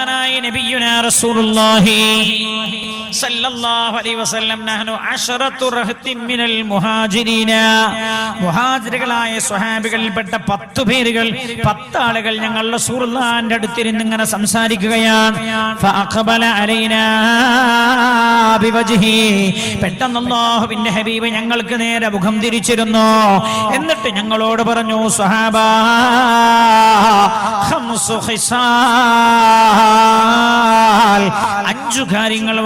മഹാനായ നബിയുനാ റസൂലുള്ളാഹി. സല്ലല്ലാഹു അലൈഹി വസല്ലം നഹ്നു അശറത്തു റഹ്തിൻ മിനൽ മുഹാജിരീന. മുഹാജിറുകളായ സ്വഹാബികളിൽപ്പെട്ട പത്ത് പേരുകൾ പത്ത് ആളുകൾ ഞങ്ങൾ റസൂലുള്ളാഹിന്റെ അടുത്തിരുന്ന് ഇങ്ങനെ സംസാരിക്കുകയാണ്. ഫഅഖബല അലൈനാ ബിവജ്ഹി. പെട്ടെന്ന് അല്ലാഹുവിന്റെ ഹബീബ് ഞങ്ങൾക്ക് നേരെ മുഖം തിരിച്ചിരുന്നു. എന്നിട്ട് ഞങ്ങളോട് പറഞ്ഞു സ്വഹാബ അഞ്ചു കാര്യങ്ങൾ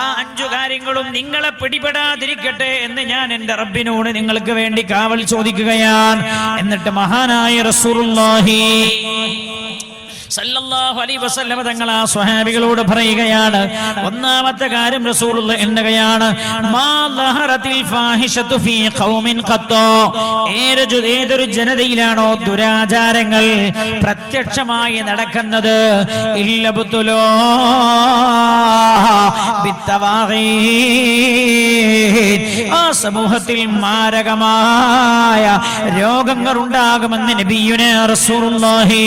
ആ കാര്യങ്ങളും നിങ്ങളെ പിടിപെടാതിരിക്കട്ടെ എന്ന് ഞാൻ എന്റെ റബ്ബിനോട് നിങ്ങൾക്ക് വേണ്ടി കാവൽ ചോദിക്കുകയാണ്. എന്നിട്ട് മഹാനായ റസൂലുള്ളാഹി സല്ലല്ലാഹു അലൈഹി വസല്ലമ തങ്ങൾ ആ സ്വഹാബികളോട് പറയുകയാണ്. ഒന്നാമത്തെ കാര്യം റസൂലുള്ള എണ്ണുകയാണ് മാ ഫാഹിഷത്തു ഫീ ഖൗമിൻ ഏതൊരു ജനതയിലാണോ ദുരാചാരങ്ങൾ പ്രത്യക്ഷമായി നടക്കുന്നത്? ഇല്ലബുത്തുലോ ആ സമൂഹത്തിൽ മാരകമായ രോഗങ്ങൾ ഉണ്ടാകുമെന്ന് നബിയുനെ റസൂലുള്ളാഹി.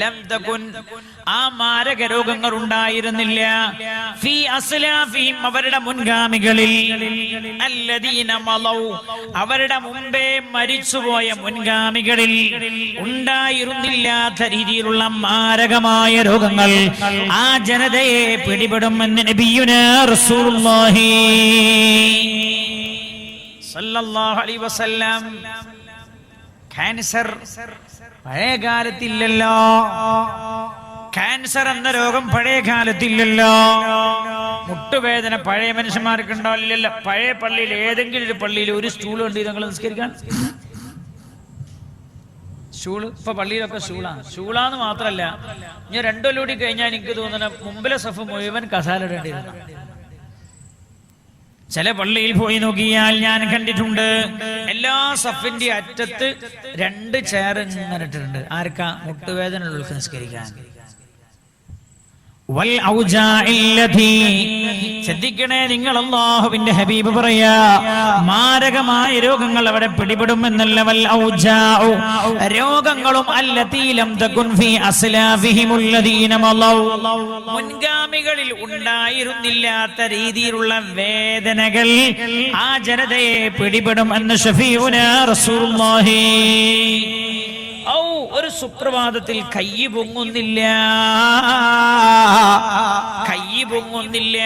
ലം ആ മാരക രോഗങ്ങൾ ഉണ്ടായിരുന്നില്ല ഫീ അവരുടെ മുൻഗാമികളിൽ. മലൗ അവരുടെ മുമ്പേ മരിച്ചുപോയ മുൻഗാമികളിൽ ഉണ്ടായിരുന്നില്ലാത്ത രീതിയിലുള്ള മാരകമായ രോഗങ്ങൾ ആ ജനതയെ പിടിപെടുമെന്ന് നബിയുന റസൂലുള്ളാഹി അലൈഹി വസല്ലം. ക്യാൻസർ പഴയ കാലത്തില്ലല്ലോ ക്യാൻസർ എന്ന രോഗം പഴയ കാലത്തില്ലല്ലോ മുട്ടുവേദന പഴയ മനുഷ്യന്മാർക്ക് ഉണ്ടാവില്ലല്ലോ പഴയ പള്ളിയിൽ ഏതെങ്കിലും ഒരു പള്ളിയിൽ ഒരു സ്റ്റൂൾ ഉണ്ട് നിങ്ങൾ നിസ്കരിക്കാൻ. ഷൂൾ ഇപ്പൊ പള്ളിയിലൊക്കെ ഷൂളാ ഷൂളാന്ന് മാത്രല്ല. ഞാൻ ലൂടി കഴിഞ്ഞാൽ എനിക്ക് തോന്നുന്ന മുമ്പിലെ സഫ് മുഴുവൻ കസാല ഇടേണ്ടിയിരുന്നു ചില പള്ളിയിൽ പോയി നോക്കിയാൽ ഞാൻ കണ്ടിട്ടുണ്ട്. എല്ലാ സഫിന്റെ അറ്റത്ത് രണ്ട് ചെയർ ഇങ്ങനെ ഇട്ടിട്ടുണ്ട്. ആർക്കാ? മുട്ടുവേദന ഉള്ളവർക്ക് നിസ്കരിക്കാൻ. ശ്രദ്ധിക്കണേ നിങ്ങൾ അള്ളാഹുവിന്റെ ഹബീബ് പറയാ മാരകമായ രോഗങ്ങൾ അവിടെ പിടിപെടുമെന്നല്ല വൽ. രോഗങ്ങളും. മുൻഗാമികളിൽ ഉണ്ടായിരുന്നില്ലാത്ത രീതിയിലുള്ള വേദനകൾ ആ ജനതയെ പിടിപെടും എന്ന് ഷഫീഉന റസൂലുള്ളാഹി ഒരു സുപ്രഭാതത്തിൽ കൈ പൊങ്ങുന്നില്ല. കൈ പൊങ്ങുന്നില്ല.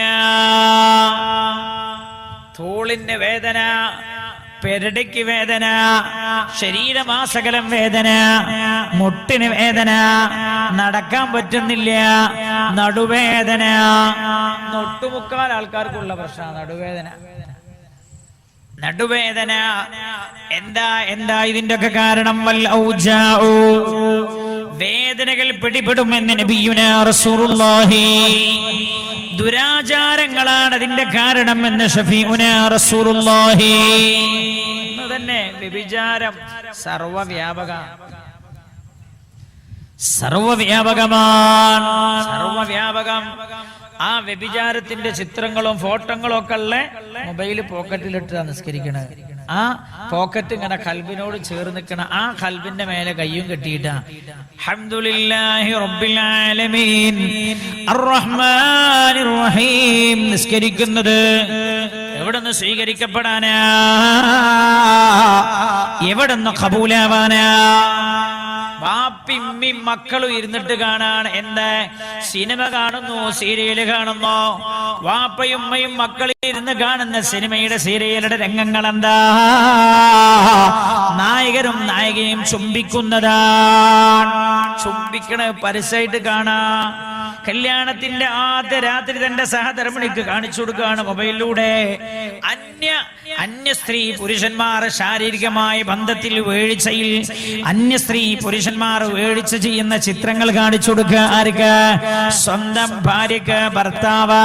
തോളിന്റെ വേദന പെരടയ്ക്ക് വേദന ശരീരമാസകലം വേദന മുട്ടിന് വേദന നടക്കാൻ പറ്റുന്നില്ല നടുവേദന. നൊട്ടുമുക്കാൽ ആൾക്കാർക്കുള്ള പ്രശ്നമാണ് നടുവേദന. നടുവേദന. എന്താ എന്താ ഇതിന്റെ ഒക്കെ കാരണം? വൽ ഔജാഉ. വേദനകൾ പിടിപെടുമെന്ന് നബിയുന റസൂലുള്ളാഹി. ദുരാചാരങ്ങളാണ് അതിന്റെ കാരണം എന്ന് റസൂലുള്ളാഹി. തന്നെ വ്യഭിചാരം സർവവ്യാപക. സർവവ്യാപകമാണ്. സർവവ്യാപകം. ആ വ്യഭിചാരത്തിന്റെ ചിത്രങ്ങളും ഫോട്ടോകളും ഒക്കെ ഉള്ള മൊബൈൽ പോക്കറ്റിലിട്ട് നിസ്കരിക്കണത് ആ പോക്കറ്റ് ഇങ്ങനെ കൽബിനോട് ചേർന്ന് നിൽക്കണ ആ കൽബിന്റെ മേലെ കയ്യും കെട്ടിയിട്ടാ. അൽഹംദുലില്ലാഹി റബ്ബിൽ ആലമീൻ. റഹീം. നിസ്കരിക്കുന്നത് എവിടുന്ന് സ്വീകരിക്കപ്പെടാനാ? എവിടുന്ന് കബൂലാവാനാ വാപ്പിമ്മി മക്കളും ഇരുന്നിട്ട് കാണാണ്. എന്താ? സിനിമ കാണുന്നു സീരിയൽ കാണുന്നു. വാപ്പയുമ്മയും മക്കളും ഇരുന്ന് കാണുന്ന സിനിമയുടെ സീരിയലുടെ രംഗങ്ങൾ എന്താ നായകരും നായികയും ചുംബിക്കുന്നതാണ് ചുംബിക്കണ പരസ്യമായിട്ട് കാണാ. കല്യാണത്തിന്റെ ആദ്യ രാത്രി തന്റെ സഹധർമ്മിണിക്ക് കാണിച്ചു കൊടുക്കുകയാണ് മൊബൈലിലൂടെ. അന്യ അന്യ സ്ത്രീ പുരുഷന്മാർ ശാരീരികമായ ബന്ധത്തിൽ വീഴ്ചയിൽ അന്യ സ്ത്രീ പുരുഷന്മാർ വീഴ്ച ചെയ്യുന്ന ചിത്രങ്ങൾ കാണിച്ചു കൊടുക്കുക. ആർക്ക്? സ്വന്തം ഭാര്യക്ക് ഭർത്താവ്.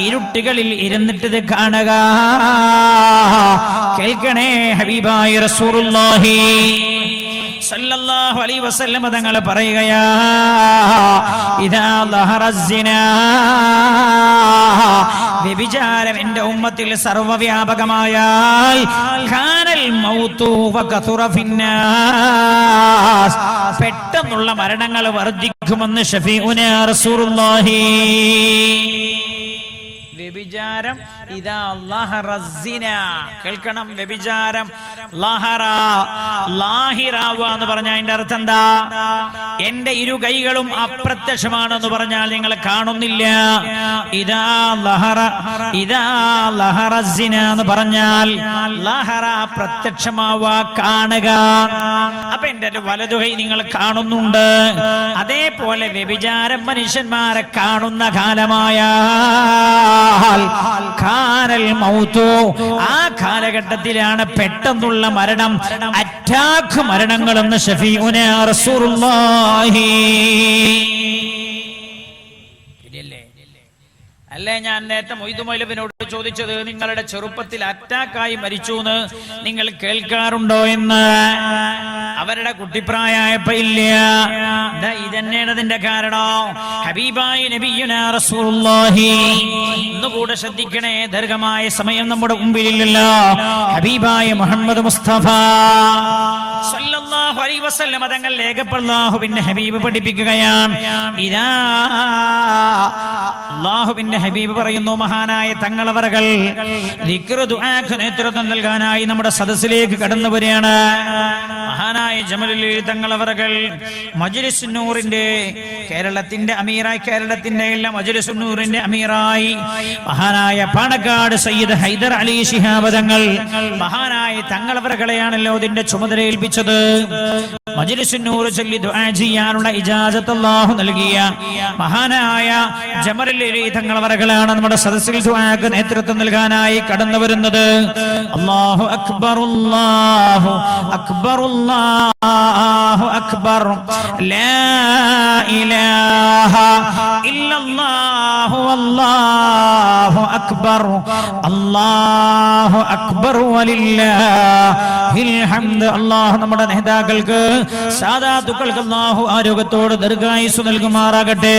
ഇരുട്ടുകളിൽ ഇരുന്നിട്ട് കാണുക. കേൾക്കണേ ഹബീബായി സല്ലല്ലാഹു അലൈഹി വസല്ലം തങ്ങൾ പറയുകയാ ഇദാ ലഹറസ്സിന വ്യഭിചാരം എന്റെ ഉമ്മത്തിൽ ഫിന്നാസ്. പെട്ടെന്നുള്ള മരണങ്ങൾ വർദ്ധിക്കുമെന്ന് ഷഫീഉനെ വ്യഭിചാരം ഇതാ കേൾക്കണം വ്യഭിചാരം. എന്ന് പറഞ്ഞാൽ അതിന്റെ അർത്ഥം എന്താ? എന്റെ ഇരു കൈകളും അപ്രത്യക്ഷമാണെന്ന് പറഞ്ഞാൽ നിങ്ങൾ കാണുന്നില്ല. ഇതാ ലഹറ ഇതാ ലഹറസിന എന്ന് പറഞ്ഞാൽ ലഹറ പ്രത്യക്ഷമാവ കാണുക. അപ്പൊ എന്റെ ഒരു വലതുകൈ നിങ്ങൾ കാണുന്നുണ്ട്. അതേപോലെ വ്യഭിചാരം മനുഷ്യന്മാരെ കാണുന്ന കാലമായാൽ കാനൽ മൗത്തു ആ കാലഘട്ടത്തിലാണ് പെട്ടെന്നുള്ള മരണം. അറ്റാക്ക് മരണങ്ങളെന്ന് ഷഫീഉന ശരിയല്ലേ അല്ലേ ഞാൻ നേരത്തെ മൊയ്തു മൈലബിനോട് ചോദിച്ചത് നിങ്ങളുടെ ചെറുപ്പത്തിൽ അറ്റാക്കായി മരിച്ചു എന്ന് നിങ്ങൾ കേൾക്കാറുണ്ടോ എന്ന്? അവരുടെ കുട്ടിപ്രായപ്പ ഇല്ല. ഇതന്നെയാണ് അതിന്റെ കാരണം. ഹബീബായി ഒന്നുകൂടെ ശ്രദ്ധിക്കണേ ദീർഘമായ സമയം നമ്മുടെ മുമ്പിലില്ലല്ലോ. ഹബീബായ മുഹമ്മദ് മുസ്തഫ. സല്ലല്ലാഹു അലൈഹി വസല്ലം തങ്ങൾ ലേഖപ്പല്ലാഹുവിന്റെ ഹബീബ് പഠിപ്പിക്കുകയാണ്. ഇതാ അള്ളാഹുവിന്റെ ഹബീബ് പറയുന്നു മഹാനായ തങ്ങളവറകൾ നേതൃത്വം നൽകാനായി നമ്മുടെ സദസ്സിലേക്ക് കടന്നു വരികയാണ്. മഹാനായ ജമലുൽ തങ്ങളവറകൾ മജ്ലിസ് നൂറിന്റെ കേരളത്തിന്റെ അമീറായി കേരളത്തിന്റെ എല്ലാം മജ്ലിസ് നൂറിന്റെ അമീറായി. മഹാനായ പാണക്കാട് സയ്യിദ് ഹൈദർ അലി ശിഹാബ് തങ്ങൾ മഹാനായ തങ്ങളവറകളെയാണല്ലോ ഇതിന്റെ ചുമതല ഏൽപ്പിച്ചത് മജ്ലിസ് നൂർ ചൊല്ലി ദുആ ചെയ്യാനുള്ള ഇജാസത്ത് അല്ലാഹു നൽകിയ മഹാനായ ജമറിൽ തങ്ങൾ വരകളാണ് നമ്മുടെ സദസ്സിൽ ദുആക്ക് നേതൃത്വം നൽകാനായി കടന്നു വരുന്നത്. അല്ലാഹു അക്ബർ അല്ലാഹു അക്ബർ അല്ലാഹു അക്ബർ. ലാ ഇല്ലല്ലാഹു അല്ലാഹു അക്ബർ. അല്ലാഹു അക്ബർ വലില്ലാഹിൽ ഹംദ്. അല്ലാഹു നമ്മുടെ നേതാക്കൾക്ക് സാധാതുക്കൾക്ക് അള്ളാഹു ആരോഗ്യത്തോട് ദീർഘായുസ് നൽകുമാറാകട്ടെ.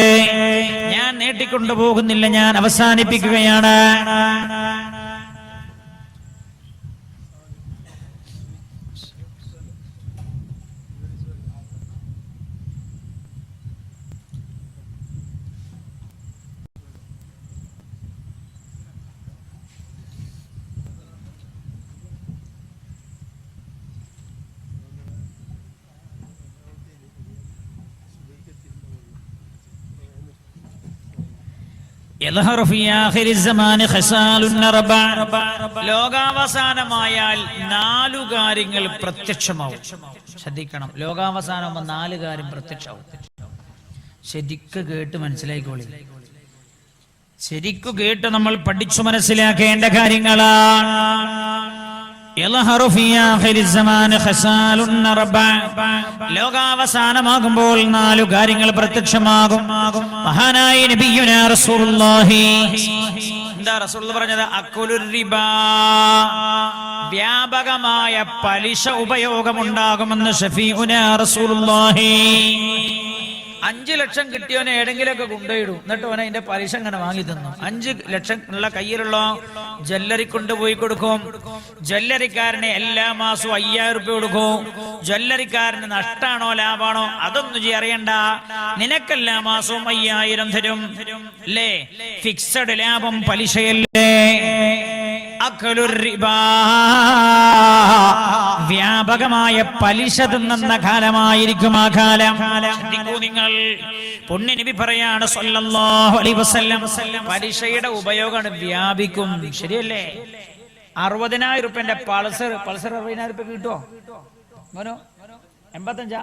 ഞാൻ നീട്ടിക്കൊണ്ടു പോകുന്നില്ല ഞാൻ അവസാനിപ്പിക്കുകയാണ്. ലോകാവസാനമായാൽ നാലു കാര്യങ്ങൾ പ്രത്യക്ഷമാവും. ശ്രദ്ധിക്കണം. ലോകാവസാനമാകുമ്പോൾ നാല് കാര്യം പ്രത്യക്ഷമാവും. ശരിക്ക് കേട്ട് മനസ്സിലായിക്കോളി. ശരിക്കു കേട്ട് നമ്മൾ പഠിച്ചു മനസ്സിലാക്കേണ്ട കാര്യങ്ങളാണ്. ലോകാവസാനമാകുമ്പോൾ നാലു കാര്യങ്ങൾ പ്രത്യക്ഷമാകും. മഹാനായ നബിയുന റസൂലുള്ളാഹി. എന്താ റസൂൽ പറഞ്ഞത്? അക്കുലുർ റിബ. വ്യാപകമായ പലിശ ഉപയോഗമുണ്ടാകുമെന്ന് ഷഫീഉന റസൂലുള്ളാഹി. അഞ്ചു ലക്ഷം കിട്ടിയവനെ ഏതെങ്കിലുമൊക്കെ കൊണ്ടുപോയിടും. എന്നിട്ട് അവനെ അതിന്റെ പലിശ അങ്ങനെ വാങ്ങി തന്നു. അഞ്ച് ലക്ഷം ഉള്ള കയ്യിലുള്ള ജ്വല്ലറി കൊണ്ടുപോയി കൊടുക്കും. ജ്വല്ലറിക്കാരന് എല്ലാ മാസവും അയ്യായിരം റുപ്യ കൊടുക്കും. ജ്വല്ലറിക്കാരന് നഷ്ടാണോ ലാഭാണോ? അതൊന്നും അറിയണ്ട. നിനക്കെല്ലാ മാസവും അയ്യായിരം തരും. അല്ലേ ഫിക്സഡ് ലാഭം പലിശയല്ലേ? റിബാ. വ്യാപകമായ പലിശ തിന്നുന്ന കാലമായിരിക്കും ആ കാലം. നിങ്ങൾ. പുണ്യനബി പറയാണ് പലിശയുടെ ഉപയോഗമാണ് വ്യാപിക്കും. ശരിയല്ലേ? അറുപതിനായിരം റുപ്യന്റെ പൾസർ പൾസർ അറുപതിനായിരം റുപ്യ കിട്ടുമോ മനോ എൺപത്തഞ്ചാ?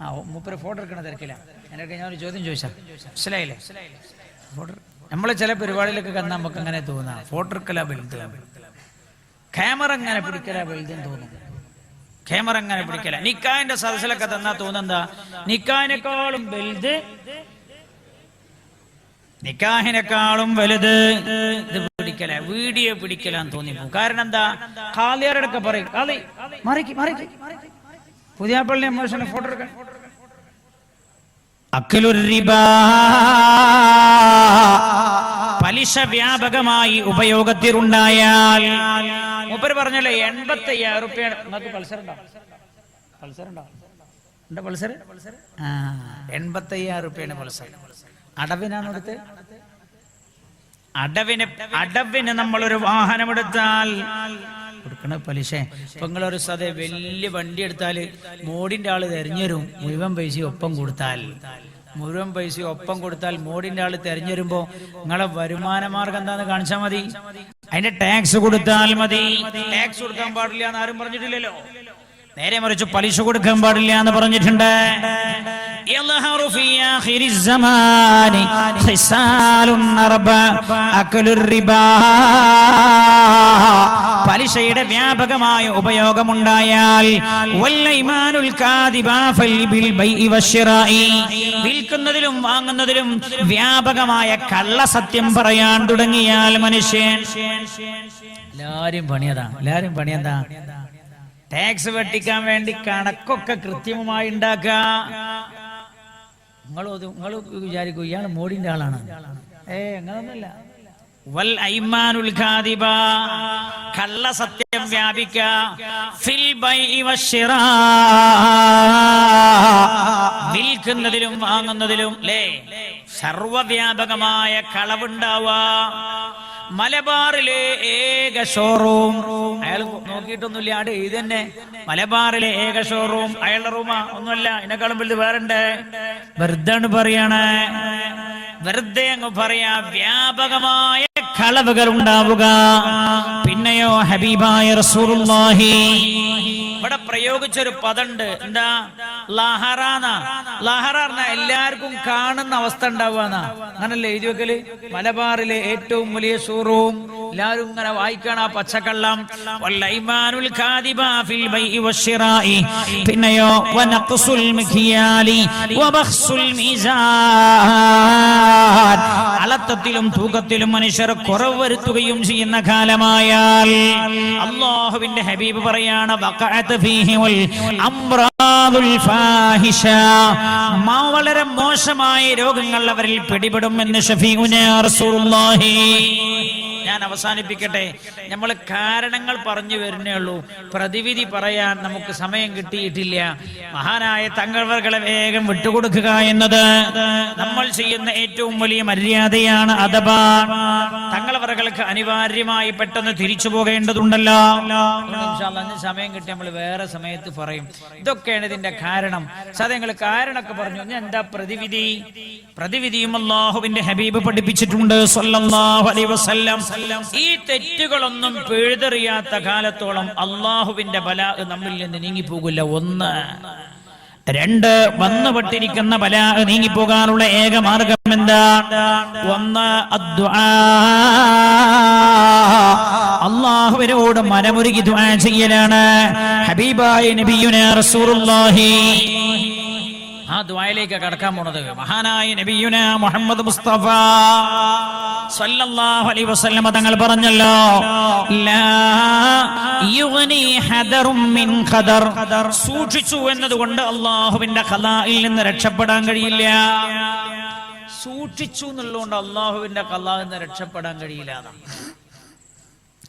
ആ ഓ, മൂപ്പര് ഫോട്ടോ എടുക്കണ തിരക്കില്ല എന്നൊക്കെ ഞാൻ ഒരു ചോദ്യം ചോദിച്ചാ. മനസ്സിലായില്ലേ? നമ്മളെ ചില പരിപാടിയിലൊക്കെ കണ്ടാൽ നമുക്ക് അങ്ങനെ തോന്നാം. ഫോട്ടോ എടുക്കല വലുത്. ക്യാമറ അങ്ങനെ പിടിക്കല വലുതെന്ന് തോന്നും. ക്യാമറ അങ്ങനെ പിടിക്കല. നിക്കാന്റെ സദസ്സിലൊക്കെ തന്നാ തോന്നുന്നതാ നിക്കാനേക്കാളും വലുത് നിക്കാഹിനെക്കാളും വലുത് ഇത് പിടിക്കല. വീഡിയോ പിടിക്കലാന്ന് തോന്നിപ്പോ. കാരണം എന്താ കാലിയാരടൊക്കെ പറയും കാലി മറിക്ക് മറിക്ക്. പുതിയ പള്ളി മോശം ഫോട്ടോ എടുക്കാൻ. പലിശ വ്യാപകമായി ഉപയോഗത്തിലുണ്ടായാൽ മൂപ്പര് പറഞ്ഞല്ലേ എൺപത്തി അയ്യായിരം റുപ്യ നിങ്ങൾക്ക് പൾസർ ഉണ്ടോ? പൾസർ ഉണ്ടോ? പൾസർ? ആ എൺപത്തി അയ്യായിരം റുപ്യാണ് പൾസർ. അടവിനാണ് എടുത്ത്? അടവിന് അടവിന് നമ്മളൊരു വാഹനം എടുത്താൽ കൊടുക്കണ പലിശ. ഇപ്പൊ നിങ്ങളൊരു സതെ വലിയ വണ്ടി എടുത്താൽ മോഡിന്റെ ആൾ തെരഞ്ഞുവരും മുഴുവൻ പൈസ ഒപ്പം കൊടുത്താൽ. മുഴുവൻ പൈസ ഒപ്പം കൊടുത്താൽ മോഡിന്റെ ആൾ തെരഞ്ഞുവരുമ്പോ നിങ്ങളെ വരുമാന മാർഗം എന്താന്ന് കാണിച്ചാൽ മതി. അതിന്റെ ടാക്സ് കൊടുത്താൽ മതി. ടാക്സ് കൊടുക്കാൻ പാടില്ല എന്ന് ആരും പറഞ്ഞിട്ടില്ലല്ലോ. നേരെ മറിച്ച് പലിശ കൊടുക്കാൻ പാടില്ല എന്ന് പറഞ്ഞിട്ടുണ്ട്. പലിശയുടെ വ്യാപകമായ ഉപയോഗമുണ്ടായാൽ വിൽക്കുന്നതിലും വാങ്ങുന്നതിലും വ്യാപകമായ കള്ള സത്യം പറയാൻ തുടങ്ങിയാൽ മനുഷ്യൻ. എല്ലാരും പണിയതാ എല്ലാരും പണിയെന്താ? ടാക്സ് വെട്ടിക്കാൻ വേണ്ടി കണക്കൊക്കെ കൃത്യമായി ഉണ്ടാക്കുക. നിങ്ങൾ നിങ്ങൾ വിചാരിക്കൂ ഇയാൾ മോഡിന്റെ ആളാണ്. ഏ അങ്ങനൊന്നുമില്ല. വൽ ഐമാനുൽ ഖാദിബ കള്ളസത്യം വ്യാപിക്ക ഫിൽ ബൈഇ വിൽക്കുന്നതിലും വാങ്ങുന്നതിലും ലേ സർവവ്യാപകമായ കളവുണ്ടാവുക. മലബാറിലെ ഏക ഷോറൂം അയാൾ നോക്കിയിട്ടൊന്നുമില്ല. ആട് ഇത് തന്നെ മലബാറിലെ ഏക ഷോറൂം അയാളുടെ റൂമാ ഒന്നുമല്ല. ഇതിനേക്കാളും വലുത് വേറുണ്ട്. വെറുതെ പറയണേ. വെറുതെ അങ്ങ് പറയാ വ്യാപകമായ കളവുകൾ ഉണ്ടാവുക. പിന്നെയോ ഹബീബായ റസൂലുള്ളാഹി. ഇവിടെ പ്രയോഗിച്ചൊരു പദണ്ട്. എന്താ? ലഹറാന ലഹറ എല്ലാവർക്കും കാണുന്ന അവസ്ഥ ഉണ്ടാവുക അങ്ങനല്ലേ എഴുതി മലബാറിലെ ഏറ്റവും വലിയ ഷോറൂം എല്ലാവരും ഇങ്ങനെ വായിക്കണം ആ പച്ചക്കള്ളം. ഫിൽ ബൈഇ പിന്നെയോ അളത്തത്തിലും തൂക്കത്തിലും മനുഷ്യർ കുറവ് വരുത്തുകയും ചെയ്യുന്ന കാലമായാൽ അള്ളാഹുവിന്റെ ഹബീബ് പറയാണ് വളരെ മോശമായ രോഗങ്ങൾ അവരിൽ പിടിപെടുമെന്ന് ഷഫീഉനാ റസൂലുള്ളാഹി. ഞാൻ അവസാനിപ്പിക്കട്ടെ. നമ്മൾ കാരണങ്ങൾ പറഞ്ഞു വരുന്നേ ഉള്ളൂ. പ്രതിവിധി പറയാൻ നമുക്ക് സമയം കിട്ടിയിട്ടില്ല. മഹാനായ തങ്ങൾവർകളെ വേഗം വിട്ടുകൊടുക്കുക എന്നത് നമ്മൾ ചെയ്യുന്ന ഏറ്റവും വലിയ മര്യാദയാണ്. അഥവാ തങ്ങളവർക്ക് അനിവാര്യമായി പെട്ടെന്ന് തിരിച്ചു പോകേണ്ടതുണ്ടല്ലോ. സമയം കിട്ടി നമ്മൾ വേറെ സമയത്ത് പറയും. ഇതൊക്കെയാണ് ഇതിന്റെ കാരണം. സാധനങ്ങൾ കാരണമൊക്കെ പറഞ്ഞു. ഞാൻ എന്താ പ്രതിവിധി? പ്രതിവിധിയും അള്ളാഹുവിന്റെ ഹബീബ് പഠിപ്പിച്ചിട്ടുണ്ട് ഈ തെറ്റുകളൊന്നും പിഴുതെറിയാത്ത കാലത്തോളം അള്ളാഹുവിന്റെ ബല നമ്മിൽ നിന്ന് നീങ്ങിപ്പോകില്ല. ഒന്ന്. രണ്ട് വന്നുപെട്ടിരിക്കുന്ന പല നീങ്ങിപ്പോകാനുള്ള ഏക മാർഗം എന്താ ഒന്ന് അള്ളാഹുവരോട് മനമുരുകി ദുആ ചെയ്യലാണ്. ഹബീബായ നബിയുന റസൂലുള്ളാഹി. ആ ദ്വായയിലേക്ക് കടക്കാൻ പോണത്. മഹാനായ നബിയുന മുഹമ്മദ് മുസ്തഫ. സല്ലല്ലാഹു അലൈഹി വസല്ലമ തങ്ങൾ പറഞ്ഞല്ലോ ലാ യുഗ്നി ഹദറും മിൻ ഖദർ. സൂക്ഷിച്ചു എന്നതുകൊണ്ട് അള്ളാഹുവിന്റെ ഖലായിൽ നിന്ന് രക്ഷപ്പെടാൻ കഴിയില്ല. സൂക്ഷിച്ചു എന്നുള്ളതുകൊണ്ട് അള്ളാഹുവിന്റെ ഖലായിൽ നിന്ന് രക്ഷപ്പെടാൻ കഴിയില്ല.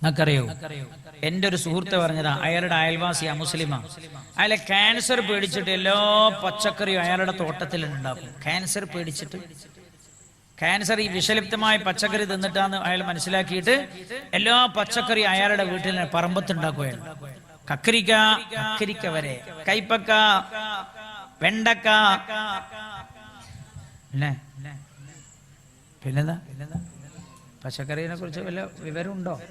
നിങ്ങൾക്കറിയോ? എന്റെ ഒരു സുഹൃത്ത് പറഞ്ഞതാ അയാളുടെ അയൽവാസി ആ മുസ്ലിമാ. അയാളെ ക്യാൻസർ പേടിച്ചിട്ട് എല്ലാ പച്ചക്കറിയും അയാളുടെ തോട്ടത്തിൽ ഉണ്ടാക്കും. ക്യാൻസർ പേടിച്ചിട്ട്. ക്യാൻസർ ഈ വിഷലിപ്തമായ പച്ചക്കറി തിന്നിട്ടാന്ന് അയാൾ മനസ്സിലാക്കിയിട്ട് എല്ലാ പച്ചക്കറി അയാളുടെ വീട്ടിൽ പറമ്പത്തുണ്ടാക്കുകയാണ് കക്കരിക്ക കക്കരിക്ക വരെ. കൈപ്പക്ക വെണ്ടക്ക. അല്ലേ? പിന്നെന്താ? പച്ചക്കറിനെ കുറിച്ച് വല്ല വിവരമുണ്ടോ?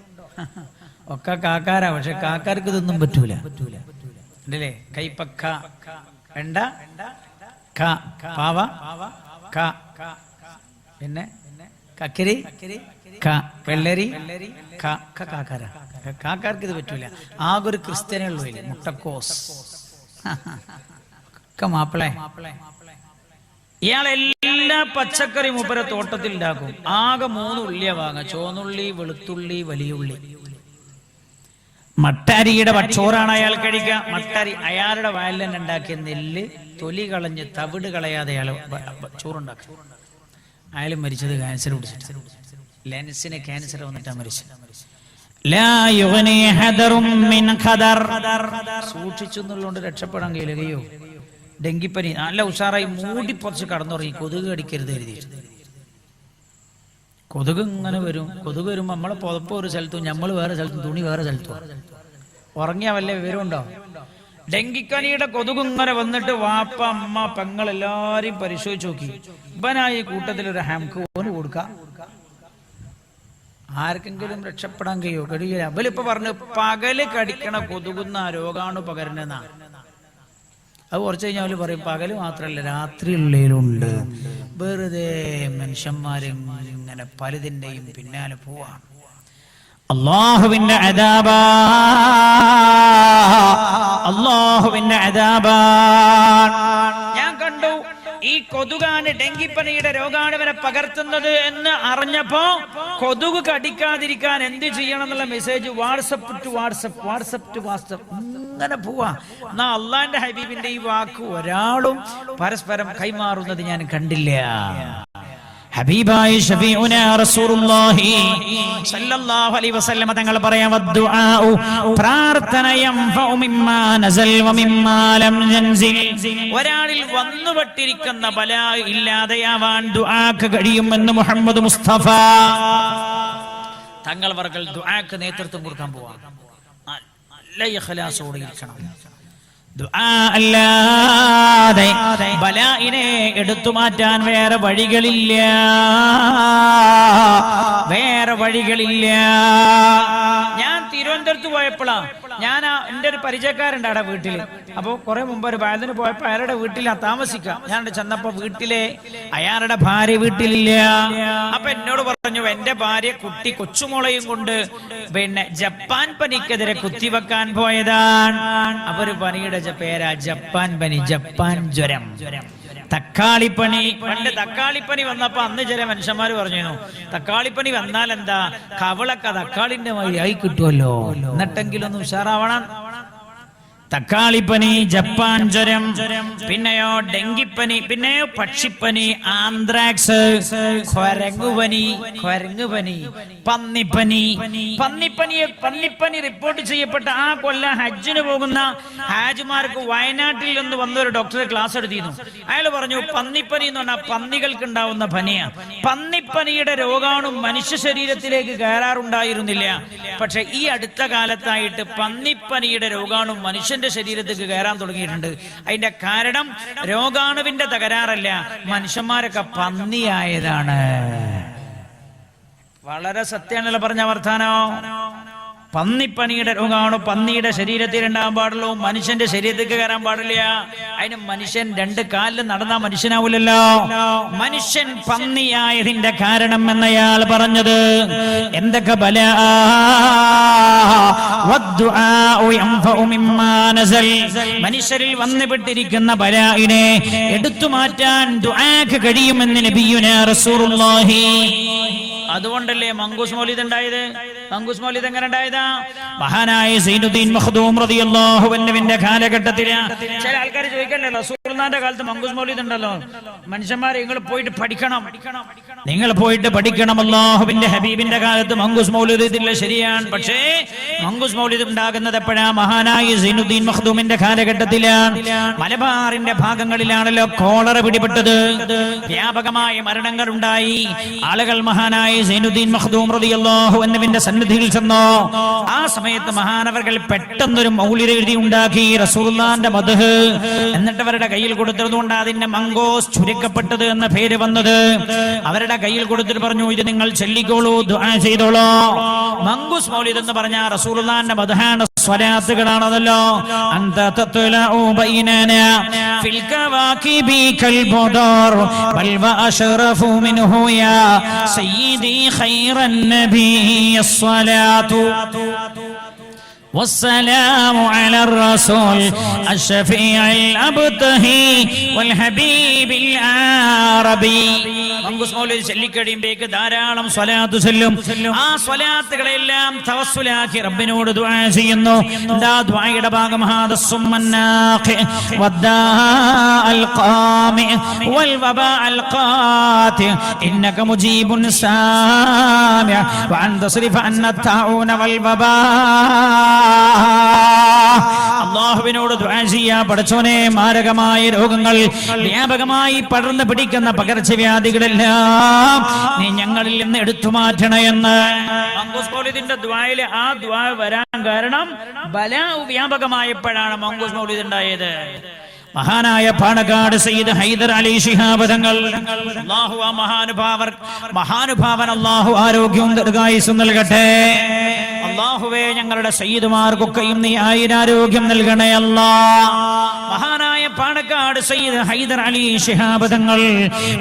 ഒക്കെ കാക്കാരാ പക്ഷെ കാക്കാർക്ക് ഇതൊന്നും പറ്റൂല. അല്ലേ കൈപ്പക്ക വേണ്ട ക പാവ ക പിന്നെ കക്കരി ക വെള്ളരി ക കാക്കാർക്ക് ഇത് പറ്റൂല. ആകെ ഒരു ക്രിസ്ത്യനുള്ളൂ മുട്ടക്കോസ്. ഒക്കെ മാപ്പിളെ. ഇയാൾ എല്ലാ പച്ചക്കറി മൂപ്പര തോട്ടത്തിൽ ഉണ്ടാക്കും ആകെ മൂന്ന് ഉള്ളിയ വാങ്ങ ചോന്നുള്ളി വെളുത്തുള്ളി വലിയ ഉള്ളി മട്ടാരിയുടെ ചോറാണ് അയാൾ കഴിക്കുക. മട്ടാരി അയാളുടെ വയലിൽ തന്നെ ഉണ്ടാക്കിയ നെല്ല് തൊലി കളഞ്ഞ് തവിട് കളയാതെ അയാൾ ചോറുണ്ടാക്കും. അയാൾ മരിച്ചത് ക്യാൻസർ പിടിച്ചിട്ട്. ലെൻസിന് ക്യാൻസർ വന്നിട്ടാണ് മരിച്ചത്. സൂക്ഷിച്ചു എന്നുള്ളതുകൊണ്ട് രക്ഷപ്പെടാൻ കഴിയുകയോ ഡെങ്കിപ്പനി നല്ല ഉഷാറായി മൂടി പൊറച്ച് കടന്നുറങ്ങി കൊതുക് കടിക്കരുത് എഴുതി. കൊതുക് ഇങ്ങനെ വരും. കൊതുക് വരുമ്പോൾ നമ്മളെ പുതപ്പ് ഒരു സ്ഥലത്തും നമ്മൾ വേറെ സ്ഥലത്തും തുണി വേറെ സ്ഥലത്തും ഉറങ്ങിയ വല്ല വിവരമുണ്ടോ? ഡെങ്കിക്കനിയുടെ കൊതുക് ഇങ്ങനെ വന്നിട്ട് വാപ്പ അമ്മ പെങ്ങൾ എല്ലാരെയും പരിശോധിച്ച് നോക്കി. ഇവനായി കൂട്ടത്തിൽ ഒരു ഹാംക്ക് ഓന് കൊടുക്കാം. ആർക്കെങ്കിലും രക്ഷപ്പെടാൻ കഴിയോ? കഴിയില്ല അവലിപ്പോ പറഞ്ഞു പകൽ കടിക്കണ കൊതുകുന്ന രോഗാണു പകരുന്നതാണ് അത് കുറച്ച് കഴിഞ്ഞാൽ അവർ പറയും പകൽ മാത്രല്ല രാത്രിയുള്ളതിലുണ്ട് വെറുതെ മനുഷ്യന്മാരിങ്ങനെ പലതിന്റെയും പിന്നാലെ പോവാണ് അള്ളാഹുവിന്റെ അതാബാ അള്ളാഹുവിന്റെ അതാബാ ഞാൻ ഈ കൊതുകാണ് ഡെങ്കിപ്പനിയുടെ രോഗാണവരെ പകർത്തുന്നത് എന്ന് അറിഞ്ഞപ്പോ കൊതുക് കടിക്കാതിരിക്കാൻ എന്ത് ചെയ്യണം എന്നുള്ള message WhatsApp to WhatsApp WhatsApp to WhatsApp. ഇങ്ങനെ പോവാ. എന്നാ അള്ളാന്റെ ഹബീബിന്റെ ഈ വാക്ക് ഒരാളും പരസ്പരം കൈമാറുന്നത് ഞാൻ കണ്ടില്ല. ഹബീബായ ഷഫീഉന റസൂലുള്ളാഹി സല്ലല്ലാഹു അലൈഹി വസല്ലം തങ്ങൾ പറയാം വദ്ദുആഉ പ്രാർത്ഥന ഫൗ മിമ്മാ നസൽ വ മിമ്മാ ലം യൻസിൽ. ഒരാളിൽ വന്നുപെട്ടിരിക്കുന്ന ബല ഇല്ലാതെയാവാൻ ദുആക്ക് കഴിയുമെന്ന് മുഹമ്മദ് മുസ്തഫ. തങ്ങൾ വർകൾ ദുആക്ക് നേതൃത്വം കൊടുക്കാൻ പോവാ. നല്ല ഇഖ്ലാസോടെ ഇരിക്കണം. അല്ലാതെ ബലായിനെ എടുത്തു മാറ്റാൻ വേറെ വഴികളില്ല. വേറെ വഴികളില്ല. ഞാൻ തിരുവനന്തപുരത്ത് പോയപ്പോഴാ ഞാൻ എന്റെ ഒരു പരിചയക്കാരുണ്ട് അവിടെ വീട്ടിൽ അപ്പൊ കുറെ മുമ്പ് ഒരു ബാലന് പോയപ്പോ അയാളുടെ വീട്ടിലാ താമസിക്കാം. ഞാൻ ചെന്നപ്പോ വീട്ടിലെ അയാളുടെ ഭാര്യ വീട്ടിലില്ല. അപ്പൊ എന്നോട് പറഞ്ഞു എന്റെ ഭാര്യ കുട്ടി കൊച്ചുമോളയും കൊണ്ട് പിന്നെ ജപ്പാൻ പനിക്കെതിരെ കുത്തിവെക്കാൻ പോയതാണ്. അവർ പനിയുടെ പേരാ ജപ്പാൻ പനി ജപ്പാൻ ജ്വരം. തക്കാളിപ്പനി പണ്ട് തക്കാളിപ്പനി വന്നപ്പോ അന്ന് ചില മനുഷ്യന്മാർ പറഞ്ഞു തക്കാളിപ്പനി വന്നാൽ എന്താ? കവളൊക്കെ തക്കാളിന്റെ വഴി ആയി കിട്ടുമല്ലോ. എന്നിട്ടെങ്കിലും ഉഷാറാവണം. തക്കാളിപ്പനി ജപ്പാൻ ജ്വരം പിന്നെയോ ഡെങ്കിപ്പനി പിന്നെയോ പക്ഷിപ്പനി ആന്ത്രാക്സ് കൊരങ്ങുപനി കൊരങ്ങുപനി പന്നിപ്പനി. പന്നിപ്പനിയെ പന്നിപ്പനി റിപ്പോർട്ട് ചെയ്യപ്പെട്ട ആ കൊല്ല ഹജ്ജിന് പോകുന്ന ഹാജുമാർക്ക് വയനാട്ടിൽ നിന്ന് വന്ന ഒരു ഡോക്ടറെ ക്ലാസ് എടുത്തിരുന്നു. അയാൾ പറഞ്ഞു പന്നിപ്പനി എന്ന് പറഞ്ഞാൽ പന്നികൾക്ക് ഉണ്ടാവുന്ന പനിയാണ് പന്നിപ്പനിയുടെ രോഗാണു മനുഷ്യ ശരീരത്തിലേക്ക് കയറാറുണ്ടായിരുന്നില്ല. പക്ഷെ ഈ അടുത്ത കാലത്തായിട്ട് പന്നിപ്പനിയുടെ രോഗാണു മനുഷ്യന്റെ ശരീരത്തേക്ക് കയറാൻ തുടങ്ങിയിട്ടുണ്ട്. അതിന്റെ കാരണം രോഗാണുവിന്റെ തകരാറല്ല മനുഷ്യന്മാരൊക്കെ പന്നിയായതാണ്. വളരെ സത്യാണല്ലോ പറഞ്ഞ വർത്താനോ. പന്നിപ്പനിയുടെ രോഗമാണ്? പന്നിയുടെ ശരീരത്തിൽ ഉണ്ടാകാൻ പാടുള്ളൂ. മനുഷ്യന്റെ ശരീരത്തേക്ക് കയറാൻ പാടില്ല. അതിന് മനുഷ്യൻ രണ്ട് കാലിൽ നടന്നാ മനുഷ്യനാവൂലല്ലോ. മനുഷ്യൻ പന്നിയായതിന്റെ കാരണം എന്നയാൾ പറഞ്ഞത്. എന്തൊക്കെ ബല. മനുഷ്യരിൽ വന്നുപെട്ടിരിക്കുന്ന ബലായിനെ എടുത്തു മാറ്റാൻ കഴിയുമെന്ന് നബിയുന റസൂലുള്ളാഹി. അതുകൊണ്ടല്ലേ മങ്കൂസ് മൗലിദ് ഉണ്ടായത്? മങ്കൂസ് മൗലിദ് എങ്ങനെ ഉണ്ടായതാ? മഹാനായ സൈനുദ്ദീൻ റളിയല്ലാഹു അൻഹുവിന്റെ കാലഘട്ടത്തിൽ. ചില ആൾക്കാർ ചോദിക്കണ്ടല്ലോ റസൂലുള്ളാഹിന്റെ കാലത്ത് മങ്കൂസ് മൗലിദ് ഉണ്ടല്ലോ. മനുഷ്യന്മാരെ നിങ്ങൾ പോയിട്ട് പഠിക്കണം പഠിക്കണം. നിങ്ങൾ പോയിട്ട് പഠിക്കണം. അള്ളാഹുവിന്റെ ഹബീബിന്റെ കാലത്ത് മങ്കുസ് മൗലിദ് ഇതില്ല ശരിയാണ്. പക്ഷേ മങ്കുസ് മൗലിദ് ഉണ്ടാകുന്നത് എപ്പോഴാ? മഹാനായ സൈനുദ്ദീൻ മഖ്ദൂമിന്റെ കാലഘട്ടത്തിലാണ്. മലബാറിന്റെ ഭാഗങ്ങളിലാണല്ലോ കോളറ പിടിപെട്ടത്. വ്യാപകമായ മരണങ്ങൾ ഉണ്ടായി ആളുകൾ മഹാനായ സൈനുദ്ദീൻ മഖ്ദൂം റളിയല്ലാഹു അൻഹുവിന്റെ സന്നിധിയിൽ ചെന്നോ. ആ സമയത്ത് മഹാനവർകൾ പെട്ടെന്നൊരു മൗലിദ് എഴുതി ഉണ്ടാക്കി. റസൂലുള്ളാന്റെ മദ്ഹ്. എന്നിട്ട് അവരുടെ കയ്യിൽ കൊടുത്തതുകൊണ്ട് അതിന്റെ മങ്കോസ് ചുരുക്കപ്പെട്ടത് എന്ന പേര് വന്നത്. അവരുടെ അവരുടെ കയ്യിൽ കൊടുത്തിട്ട് പറഞ്ഞു ഇത് നിങ്ങൾ ചെല്ലിക്കോളൂ ദുആ ചെയ്തോളൂ മങ്കൂസ് മൗലിദ് എന്ന് പറഞ്ഞ റസൂലുള്ളാന്റെ മദഹാന സ്വലാത്തുകളാണതല്ലോ അന്ത തത്ലഉ ബൈനന ഫിൽ കവാകിബി കൽ ബദർ ബൽ വഅശറഫു മിൻഹു യാ സയ്യിദി ഖൈറൻ നബി الصلاة والسلام على الرسول الشفيع الأبتهي والحبيب العربي മങ്കൂസ് മൗലിദ് ചൊല്ലിക്കഴിയുമ്പേക്ക് ധാരാളം സ്വലാത്ത് ചൊല്ലും ആ സ്വലാത്തുകളെല്ലാം തവസ്സുലാക്കി റബ്ബിനോട് ദുആ ചെയ്യുന്നു എന്താ ദുആയുടെ ഭാഗം ഹാദ സുമ്മന്നാഖി വദ്ദാഅൽ ഖാമി വൽ വബാഅൽ ഖാതി ഇന്നക മുജീബുൻ സാമി വഅൻ തസ്രിഫ അന്ന الطاعون والوباء അള്ളാഹുവിനോട് ദുആ ചെയ്യാ. പഠിച്ചോനെ മാരകമായ രോഗങ്ങൾ വ്യാപകമായി പടർന്നു പിടിക്കുന്ന പകർച്ചവ്യാധികളെല്ലാം നീ ഞങ്ങളിൽ നിന്ന് എടുത്തു മാറ്റണമെന്ന്. മങ്കൂസ് മൗലിദിന്റെ ദ്വായിൽ ആ ദ്വാ വരാൻ കാരണം ബല വ്യാപകമായപ്പോഴാണ് മങ്കൂസ് മൗലിദ് മഹാനായ പാണക്കാട് സയ്യിദ് ഹൈദർ അലി ശിഹാബദങ്ങൾ ആ മഹാനുഭാവർ മഹാനുഭാവൻ അള്ളാഹു ആരോഗ്യവും ദീർഘായുസ്സും നൽകട്ടെ. അള്ളാഹുവേ ഞങ്ങളുടെ സയ്യിദുമാർക്കൊക്കെയും നീ ആയിരാരോഗ്യം നൽകണേ അല്ലാ. മഹാനായ പാണക്കാട് സയ്യിദ് ഹൈദർ അലി ശിഹാബദങ്ങൾ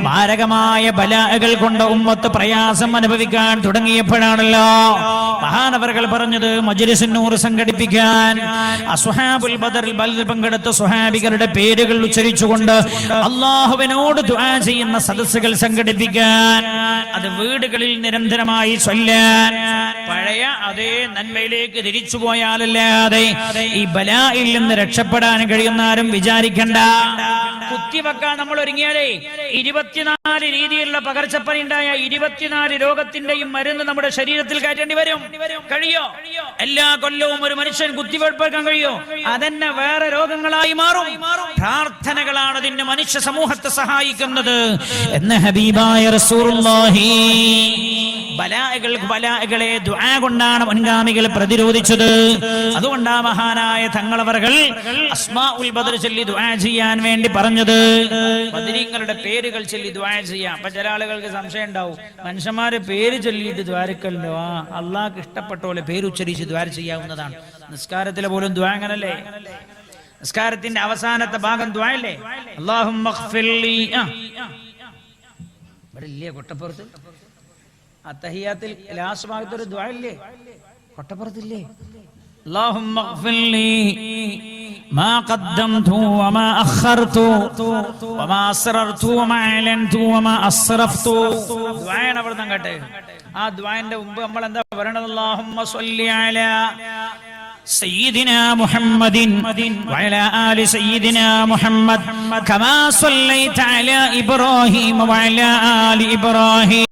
മാരകമായ ബലാകൾ കൊണ്ട് ഉമ്മത്ത് പ്രയാസം അനുഭവിക്കാൻ തുടങ്ങിയപ്പോഴാണല്ലോ. മഹാനവറുകൾ പറഞ്ഞത് മജ്ലിസുന്നൂർ സംഘടിപ്പിക്കാൻ. അസുഹാബുൽ ബദറിൽ ബൽ പങ്കെടുത്ത സുഹാബികളുടെ പേരുകൾ ഉച്ചരിച്ചുകൊണ്ട് അള്ളാഹുവിനോട് ദുആ ചെയ്യുന്ന സദസ്സുകൾ സംഘടിപ്പിക്കാൻ. അത് വീടുകളിൽ നിരന്തരമായി ചൊല്ലാൻ. പഴയ അതേ നന്മയിലേക്ക് തിരിച്ചു പോയാലല്ലാതെ ഈ ബലായിൽ നിന്ന് രക്ഷപ്പെടാൻ കഴിയുന്ന ആരും വിചാരിക്കണ്ട കുത്തിവെക്കാൻ നമ്മൾ ഒരുങ്ങിയാലേ ഇരുപത്തിനാല് രീതിയിലുള്ള പകർച്ചപ്പനി ഉണ്ടായ ഇരുപത്തിനാല് രോഗത്തിന്റെയും മരുന്ന് നമ്മുടെ ശരീരത്തിൽ കയറ്റേണ്ടി വരും. കഴിയോ? എല്ലാ കൊല്ലവും ഒരു മനുഷ്യൻ കുത്തിവെടുപ്പേക്കാൻ കഴിയോ? അതെന്നെ വേറെ രോഗങ്ങളായി മാറും. പ്രാർത്ഥനകളാണ് അതിന്റെ മനുഷ്യ സമൂഹത്തെ സഹായിക്കുന്നത്. എന്ന ഹബീബായ റസൂറുല്ലാഹി കൊണ്ടാണ് മുൻഗാമികൾ പ്രതിരോധിച്ചത്. അതുകൊണ്ടാ മഹാനായ തങ്ങളവർ അസ്മാ ഉൽ ചൊല്ലി ദ്വാ ചെയ്യാൻ വേണ്ടി പറഞ്ഞു പറഞ്ഞത്? മദിനീങ്ങളുടെ പേരുകൾ ചൊല്ലി ദ്വാര ചെയ്യാം. അപ്പൊ ചില ആളുകൾക്ക് സംശയം ഉണ്ടാവും. മനുഷ്യന്മാരെ പേര് ചൊല്ലിയിട്ട് ദ്വാരക്കല്ലോ ആ അള്ളാഹ് ഇഷ്ടപ്പെട്ട പോലെ പേരുച്ചരിച്ച് ദ്വാര ചെയ്യാവുന്നതാണ്. നിസ്കാരത്തിലെ പോലും ദ്വാങ്ങനല്ലേ നിസ്കാരത്തിന്റെ അവസാനത്തെ ഭാഗം ദ്വായല്ലേ അള്ളാഹു ഇവിടെ ഇല്ലേ കൊട്ടപ്പുറത്ത്? അത്തഹിയാത്തിൽ ലാസ്റ്റ് ഭാഗത്തൊരു ദ്വായല്ലേ കൊട്ടപ്പുറത്തില്ലേ? അള്ളാഹു ما قدمت وما أخرت وما أسررت وما أعلنت وما أسرفت ദ്വായാണ് അവിടെ നിന്ന് കേട്ടെ ആ ദ്വായന്റെ മുമ്പ് നമ്മൾ എന്താ പറയണത് اللهم صل على سيدنا محمد وعلى آل سيدنا محمد كما صليت على إبراهيم وعلى آل إبراهيم